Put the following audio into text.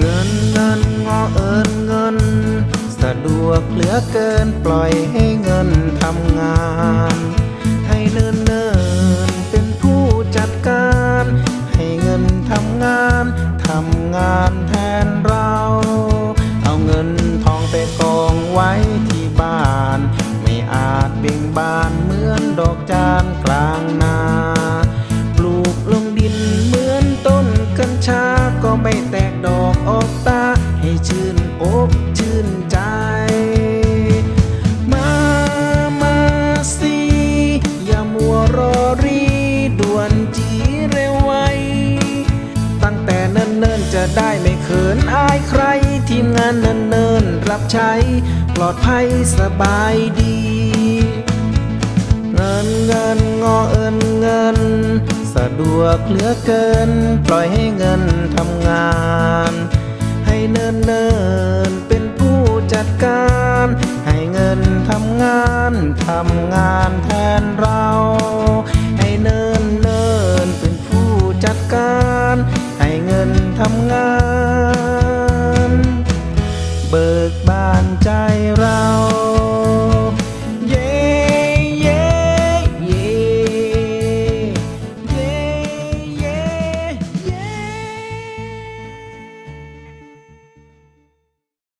เงินเงินงอเอินเงิน สะดวกเหลือเกินปล่อยให้เงินทำงาน ให้เนินเนินเป็นผู้จัดการ ให้เงินทำงานทำงานแทนเรา เอาเงินทองไปกองไว้ที่บ้าน ไม่อาจเบ่งบานเหมือนดอกจานกลางนาปลูกลงดินเหมือนต้นกัญชาก็ไม่แตก อกชื่นใจ มามาสิอย่ามัวรอรีด่วนจีเร็วไว ตั้งแต่เนิ่นๆจะได้ไม่เขินอายใคร ทีมงานเนิ่นๆรับใช้ ปลอดภัยสบายดีเงินเงินงอเอินเงิน สะดวกเหลือเกิน ปล่อยให้เงินทำงานานทำงานแทนเรา ให้เนินเนินเป็นผู้จัดการ ให้เงินทำงาน เบิกบานใจเรา